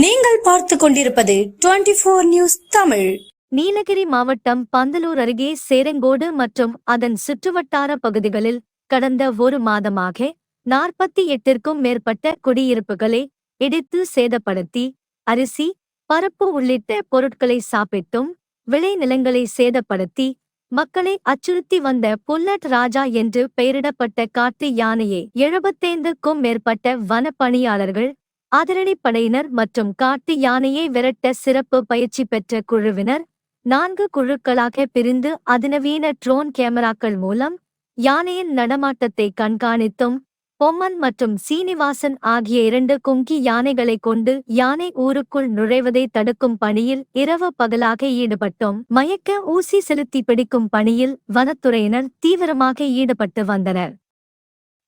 நீங்கள் பார்த்து கொண்டிருப்பது twenty four news Tamil. Nilgiri மாவட்டம் பந்தலூர் அருகே சேரங்கோடு மற்றும் அதன் சுற்றுவட்டார பகுதிகளில் கடந்த ஒரு மாதமாக நாற்பத்தி எட்டிற்கும் மேற்பட்ட குடியிருப்புகளை இடித்து சேதப்படுத்தி அரிசி பருப்பு உள்ளிட்ட பொருட்களை சாப்பிட்டும் விளைநிலங்களை சேதப்படுத்தி மக்களை அச்சுறுத்தி வந்த புல்லட் ராஜா என்று பெயரிடப்பட்ட காட்டு யானையை எழுபத்தைந்துக்கும் மேற்பட்ட வனப்பணியாளர்கள் அதிரடிப்படையினர் மற்றும் காட்டு யானையை விரட்ட சிறப்பு பயிற்சி பெற்ற குழுவினர். நான்கு குழுக்களாக பிரிந்து அதிநவீன ட்ரோன் கேமராக்கள் மூலம் யானையின் நடமாட்டத்தை கண்காணித்தும் பொம்மன் மற்றும் சீனிவாசன் ஆகிய இரண்டு குங்கி யானைகளை கொண்டு யானை ஊருக்குள் நுழைவதை தடுக்கும் பணியில் இரவு பகலாக ஈடுபட்டோம். மயக்க ஊசி செலுத்தி பிடிக்கும் பணியில் வனத்துறையினர் தீவிரமாக ஈடுபட்டு வந்தனர்.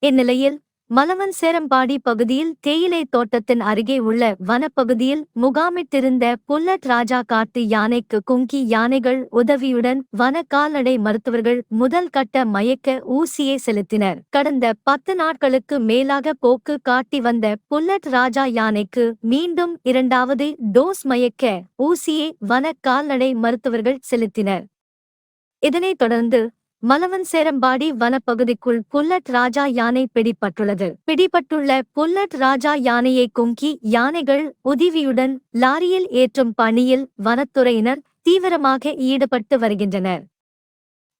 இந்நிலையில் மலவன் சேரம்பாடி பகுதியில் தேயிலை தோட்டத்தின் அருகே உள்ள வனப்பகுதியில் முகாமிட்டிருந்த புல்லட் ராஜா காட்டு யானைக்கு குங்கி யானைகள் உதவியுடன் வன கால்நடை மருத்துவர்கள் முதல் கட்ட மயக்க ஊசியை செலுத்தினர். கடந்த பத்து நாட்களுக்கு மேலாக போக்கு காட்டி வந்த புல்லட் ராஜா யானைக்கு மீண்டும் இரண்டாவது டோஸ் மயக்க ஊசியை வன கால்நடை மருத்துவர்கள் செலுத்தினர். இதனைத் தொடர்ந்து மலவன்சேரம்பாடி வனப்பகுதிக்குள் புல்லட் ராஜா யானை பிடிபட்டுள்ளது. பிடிபட்டுள்ள புல்லட் ராஜா யானையை குங்கி யானைகள் உதவியுடன் லாரியில் ஏற்றும் பணியில் வனத்துறையினர் தீவிரமாக ஈடுபட்டு வருகின்றனர்.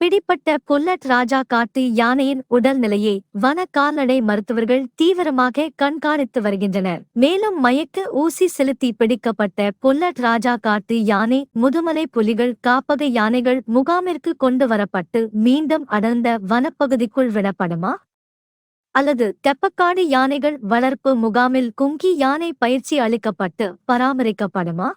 பிடிப்பட்ட புல்லட் ராஜா காட்டு யானையின் உடல்நிலையை வன கால்நடை மருத்துவர்கள் தீவிரமாக கண்காணித்து வருகின்றனர். மேலும் மயக்க ஊசி செலுத்தி பிடிக்கப்பட்ட புல்லட் ராஜா காட்டு யானை முதுமலை புலிகள் காப்பக யானைகள் முகாமிற்கு கொண்டு வரப்பட்டு மீண்டும் அடர்ந்த வனப்பகுதிக்குள் விடப்படுமா? அல்லது தெப்பக்காடு யானைகள் வளர்ப்பு முகாமில் குங்கி யானை பயிற்சி அளிக்கப்பட்டு பராமரிக்கப்படுமா?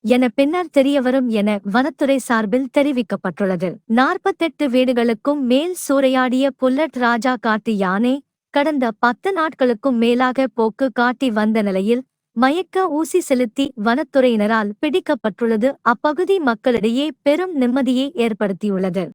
என பின்னர் தெரியவரும் என வனத்துறை சார்பில் தெரிவிக்கப்பட்டுள்ளது. நாற்பத்தெட்டு வீடுகளுக்கும் மேல் சூறையாடிய புல்லட் ராஜா காட்டு யானை கடந்த பத்து நாட்களுக்கும் மேலாக போக்கு காட்டி வந்த நிலையில் மயக்க ஊசி செலுத்தி வனத்துறையினரால் பிடிக்கப்பட்டுள்ளது. அப்பகுதி மக்களிடையே பெரும் நிம்மதியை ஏற்படுத்தியுள்ளது.